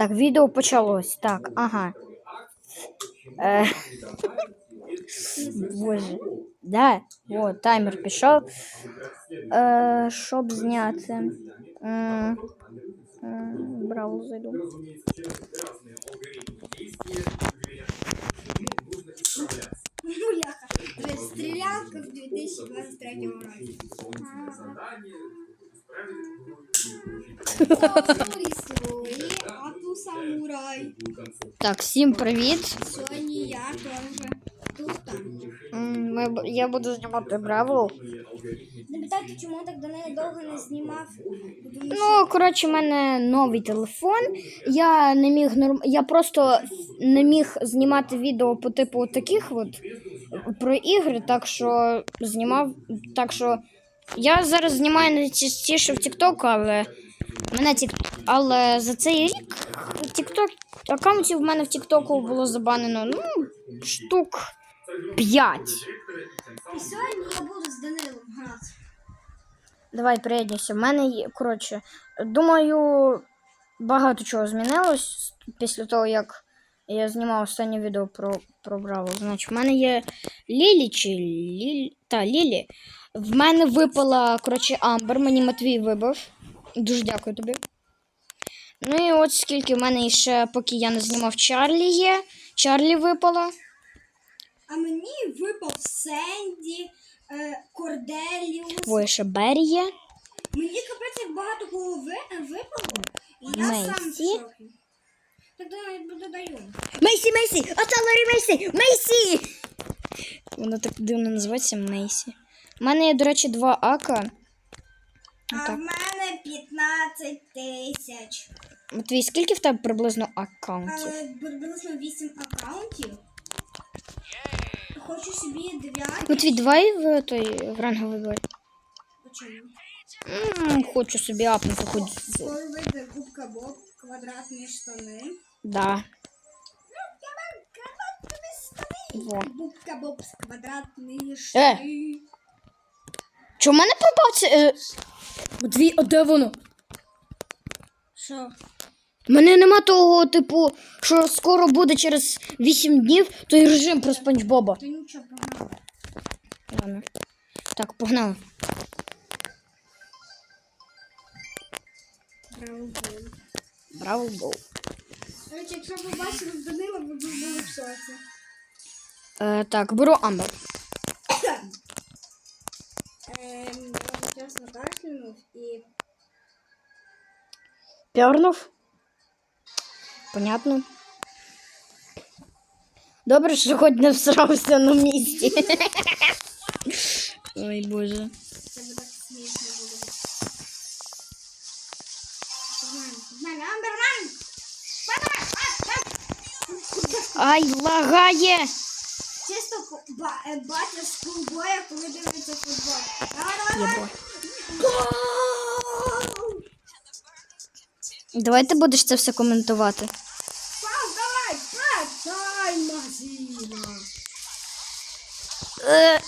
Так, відео почалось. Так, ага. Е, Боже. Да, от, таймер пішов. Е, щоб зняти. М, м, Браво, зайду. Муляха. Стрілянка в 2023 році. Сорі, сорі, а ту самурай. Так, всім привіт. Сьогодні я теж тут там. Ми, я буду знімати Бравл. Не питайте, чому так до неї довго не знімав. Ну, коротше, в мене новий телефон. Я не міг норм... Я просто не міг знімати відео по типу таких от про ігри, так що знімав. Так що я зараз знімаю найчастіше в TikTok, але мене тік... але за цей рік TikTok... аккаунтів в мене в TikTok було забанено ну, штук 5. і сьогодні я буду з Данилом грати. Давай приєднуйся. В мене є, коротше, думаю, багато чого змінилось після того, як я знімав останнє відео про, про Браво. Значить, в мене є Лілі чи Лілі. Та, Лілі. В мене випала, коротше, Амбер, мені Матвій вибив. Дуже дякую тобі. Ну і от скільки в мене ще, поки я не знімав Чарлі є. Чарлі випала. А мені випав Сенді, е, Корделіус. Ой, ще Беррі є. Мені капець як багато кого ви- випало. І я сам в Мейсі. шокі. Так давай додаю. Мейсі, Мейсі! Отелері Мейсі! Мейсі! Воно так дивно називається Мейсі. У мене є, до речі, два ака. А в мене 15 тисяч. Матвій, скільки в тебе приблизно аккаунтів? Але приблизно 8 аккаунтів. Хочу собі 9. Матвій, давай в той в ранговий бой. Почему? М, Хочу собі апнути хоч. з- Скоро вийде губка Боб, квадратні штани. Да. Во. Губка Боб з квадратні Е. штани. Чому в мене пропав це? Е... Матвій, а де воно? Що? Мене нема того, типу, що скоро буде через 8 днів той режим про Спанч Боба. То нічого погано. Ладно. Так, погнали. Браво. До речі, якщо побачили в Данила, ви б були в шоці. Е, так, беру Амбер. Ем, я чесно кашлянув і Пьорнув. Понятно. Добре, що хоч не всрався на місці. Ой, боже. це буде смішно буде. Погнали, погнали, Амберман! Ай, лагає! Чисто ко- ба- е, батя з кулбоя, коли дивиться футбол. Давай, давай, Єбо. давай. Давай ти будеш це все коментувати. Пас, давай, пас, Мазіна. Е,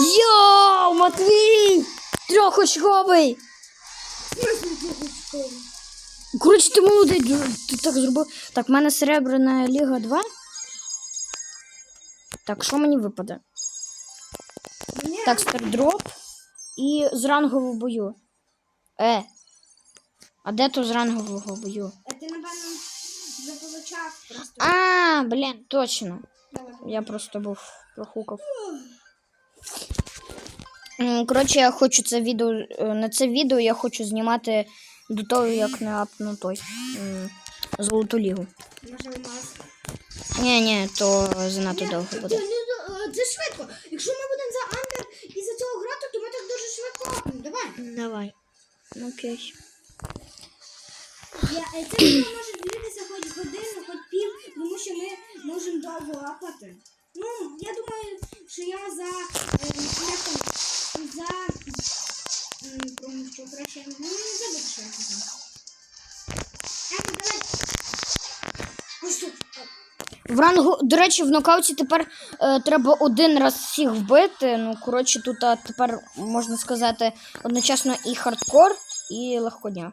Йоу, Матвій! Трьохочковий! Коротше, ти молодий, ти так зробив. Так, в мене серебряна ліга 2. Так, що мені випаде? Так, стардроп і з рангового бою. Е. А де то з рангового бою? Е, Ти, напевно, заполучав просто. А, блін, точно. Я просто був прохукав. Коротше, я хочу це відео. е, На це відео я хочу знімати до того, як не апну той золоту лігу. Може, нас. Ні, ні, то занадто довго буде. не- це швидко. Якщо ми будемо за Амбер і за цього грати, то ми так дуже швидко апнемо. Давай. Давай. Окей. Це може дивитися хоч годину, хоч пів, тому що ми можемо довго апати. Ну, я думаю, що я за е, як там, за що краще ну, не забуду, що я казав. В рангу, до речі, в нокауті тепер е, треба один раз всіх вбити. Ну, коротше, тут а, тепер можна сказати одночасно і хардкор, і легкодня.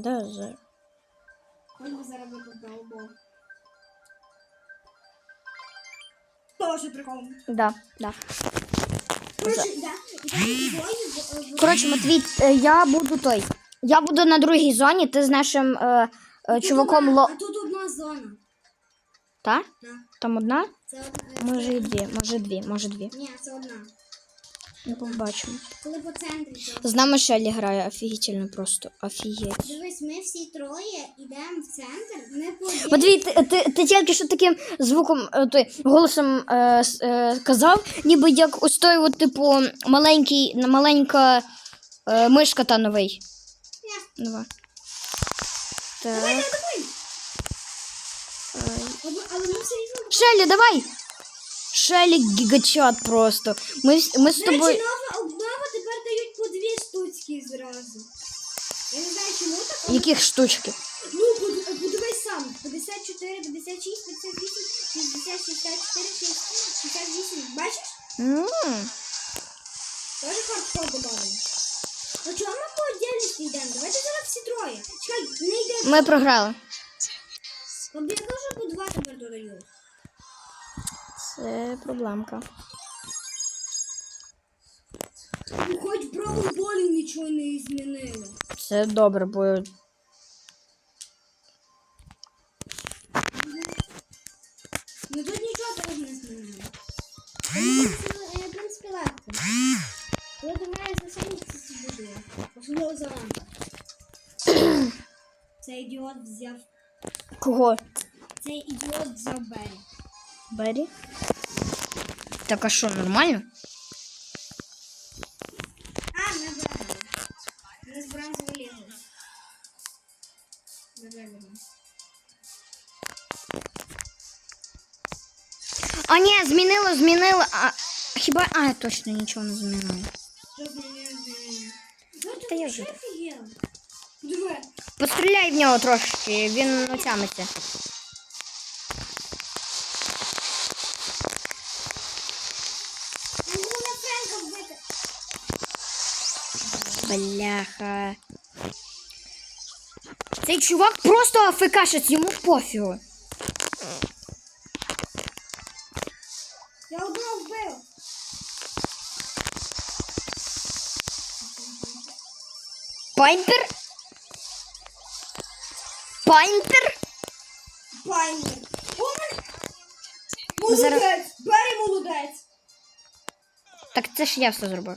Да, за... Хоч би зараз викликав бо. Тоже прикол. Да, да. Коротше, да. І двоє в- в- Коротше, Матвій, е, я буду той. Я буду на другій зоні, ти з нашим е, е, Тут чуваком одна- ло. А тут одна зона. Та? Да. Там одна? Це одна. Може і дві, може дві, може дві. Ні, це одна. Не побачимо. Коли по центрі. З нами Шелі грає офігітельно просто. Офігеть. Дивись, ми всі троє йдемо в центр. Ми по Матвій, ти, ти, ти тільки що таким звуком, е, той, голосом е, с- е, казав, ніби як ось той, от, типу, маленький, маленька е, мишка та новий. Ні. Нова. Давай, Так. давай, давай. е, Але- Але ми все рівно. Шелі, давай! Шелі гігачат просто. Ми, вс- ми з До речі, тобою. нова обнова тепер дають по дві штучки зразу. Я не знаю, чому так. але- Яких штучки? Ну, под- подивись сам. 54, 56, 58, 60, 64, 68. Бачиш? М, Тоже хардкор добавили. А чого ми по отдельності йдемо? Давайте зараз всі троє. Чекай, не йде. Ми програли. Тобі я теж по два тепер додаю. Це проблемка. Ну, хоч в правому нічого не змінили. Це добре, бо Ну тут нічого теж не змінили. Це, е, В принципі, легко. Коли граєш за самі, це все. Особливо за. Цей ідіот взяв. кого? Цей ідіот взяв Бері. Бері? Так а що, нормально? А, не брали. Не з бронзи вилізли. Забрали. А ні, змінило, змінило. А, хіба. А, точно нічого не змінило. Що змінили, змінили. Ну, Та я ти вже вже офігел. Диви. Постріляй в нього трошки, він отямиться. Ну, на Френка вбити. Бляха. Цей чувак просто афекашить, йому пофігу. Я одного вбив. Пайнтер? Пайнтер? Зараз- Молодець. Бері молодець. Так це ж я все зробив.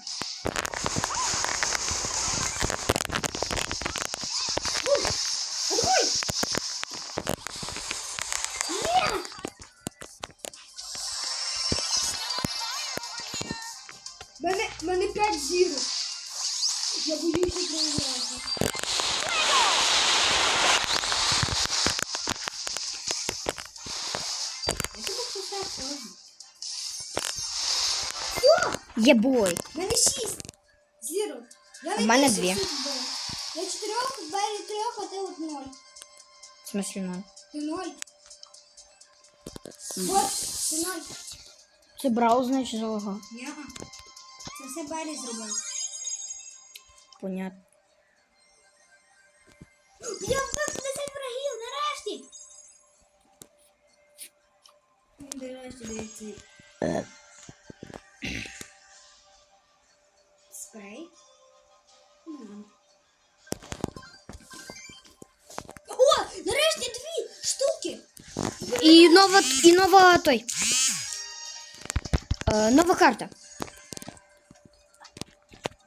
Все! Єбой. У мене 6 зірок. Я В мене дві. Я 4, Бері 3, а ти от 0. В смысле, ну. Ти 0. Вот, ти 0. Це брау, значить, залагав. Ні. Це все Бері зробив. Понятно. Я вбив 50 врагів, нарешті! Нарешті дається. Нова, і нова той. Е, нова карта.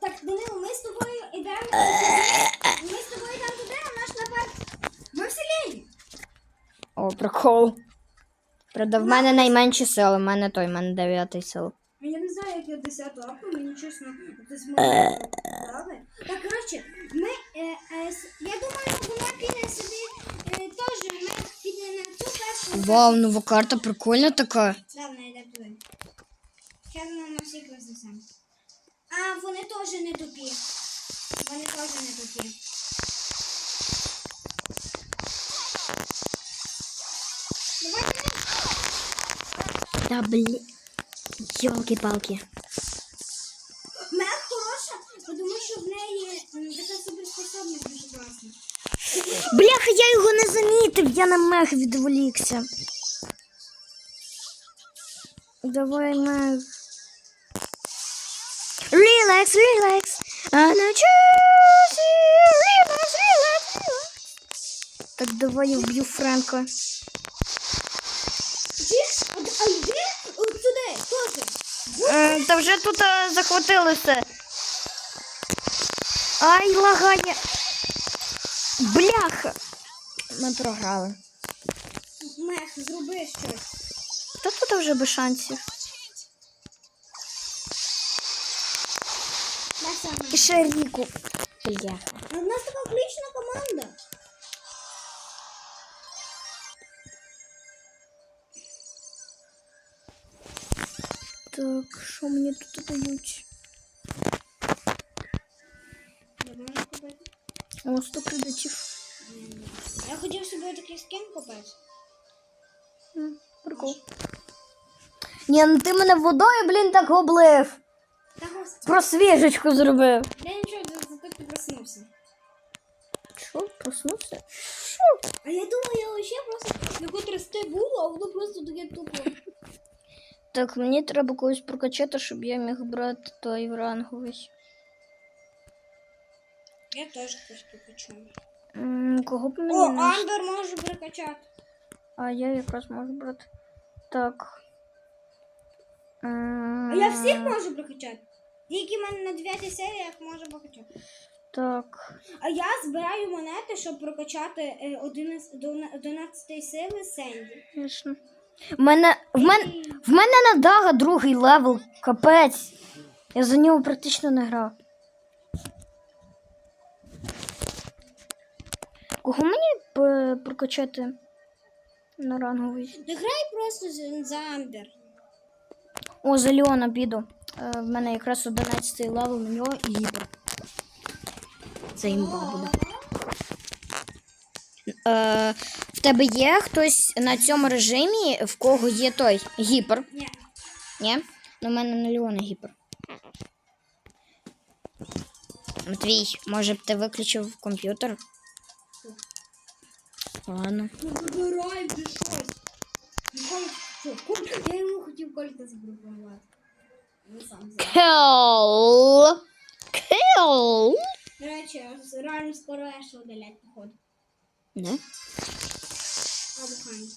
Так, Данило, ми з тобою йдемо. Ми з тобою йдемо туди, а наш напад. Ми в селі. О, прикол. Правда, в мене найменші сили, в мене той, в мене дев'ятий сил. Я не знаю, як я 10 апу, мені чесно, ти змогли. Так, коротше, ми, е, е, с- я думаю, вона піде собі е, теж, Вау, нова карта прикольна така. Зараз на всіх рознесемо. А, вони теж не тупі. Вони теж не тупі. Давайте ми Та блі. Йолки-палки. Мех хороша, тому що в неї м, така суперспособність дуже класна. Бляха, я його не замітив, я на мех відволікся. Давай мех. Релакс, релакс. А на часі. Релакс, релакс, релакс. Так, давай я вб'ю. Чиш, а, йди сюди, теж. М, Та вже тут а, захватилося. Ай, лагає. Бляха. Ми програли. Мех, зроби щось. Та тут вже без шансів. І ще Ріку. Бляха. А в нас така отлична команда. Так, що мені тут дають? Я можу купити. О, 100 кредитів. Я хотів собі такий скін купити. М, Прикол. Ні, ну ти мене водою, блін, так облив. Та господи. Зробив. Я нічого, за- зато ти проснувся. Що, проснувся? А я думаю, я вообще просто його трясти було, а воно просто таке тупо. Так, мені треба когось прокачати, щоб я міг брати той ранговий. Я теж хтось прокачу. М, Кого б мені О, не... Андер може прокачати. А я якраз можу брати. Так. А я всіх можу прокачати. Тільки в мене на 9 серіях можу прокачати. Так. А я збираю монети, щоб прокачати е, 11, 11 сили Сенді. Ясно. В мене, в мене, в мене на Дага другий левел, капець. Я за нього практично не грав. Кого мені прокачати на ранговий? Ти грай просто за Амбер. О, за Леона піду. Е, в мене якраз 11 левел на нього і гіпер. Це імба буде. Е, в тебе є хтось на цьому режимі, в кого є той гіпер? Ні. Ні? Ну, в мене на Леона гіпер. Матвій, може б ти виключив комп'ютер? Ладно. Ну вибирай вже щось. Я йому хотів Колька запропонувати. Ну сам. Kill. Kill. До речі, реально скоро Еша удалять, походу. Не? Або Хань.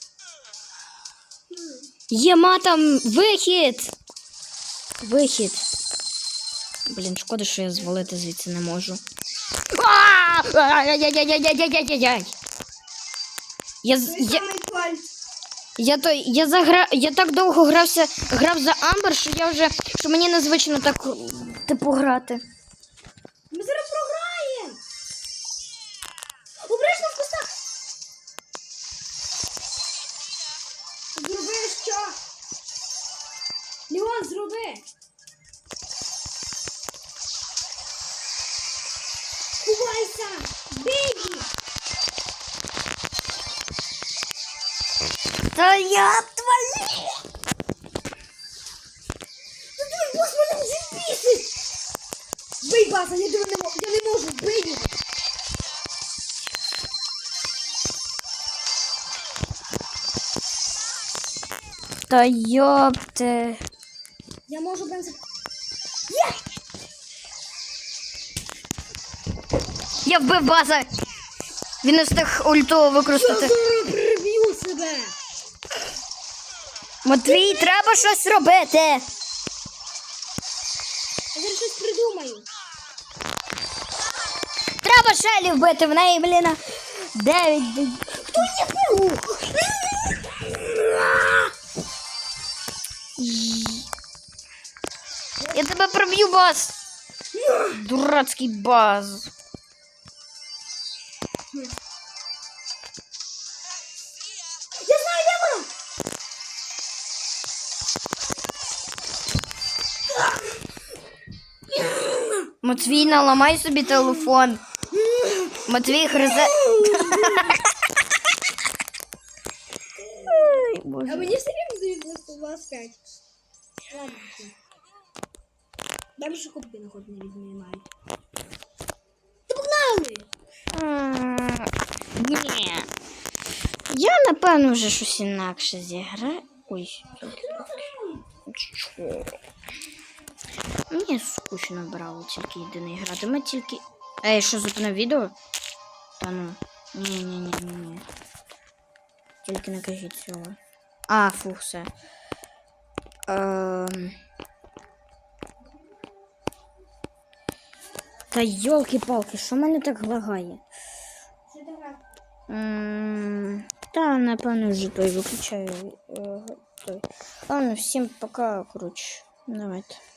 Є матом вихід. Вихід. Блін, шкода, що я звалити звідси не можу. Ай-яй-яй-яй-яй-яй-яй-яй. Я, я, я, то, я, загра... я так довго грався, грав за Амбер, що я вже що мені незвично так типу грати. Я, не, мо- я не можу, бий! Та йопте. Я можу прям за... Я вбив база. Він не встиг ульту використати. зараз приб'ю себе! Матвій, треба щось робити. Я зараз щось придумаю. Треба Шелі вбити в неї, блін. Дев'ять. бій- Хто не був? Я тебе проб'ю, баз. Дурацький баз. Я знаю, де вона! Матвій, наламай собі телефон. Матвій гризе. Ай, А Боже. мені все рівно дають на 125. Ладно. все. Дай що кубки на ход не віднімають. Та погнали! Ні, Я, напевно, вже щось інакше зіграю. Ой, що? Мені скучно брало тільки єдине грати. Ми тільки. Ей, що зупинив відео? Та ну. Тільки не кажіть цього. А, фу, все. Ем... Та йолки-палки, що мене так лагає? Що ти грав? М, Та, напевно, вже той виключаю. е, Той. Ладно, всім пока, коротше. Давайте.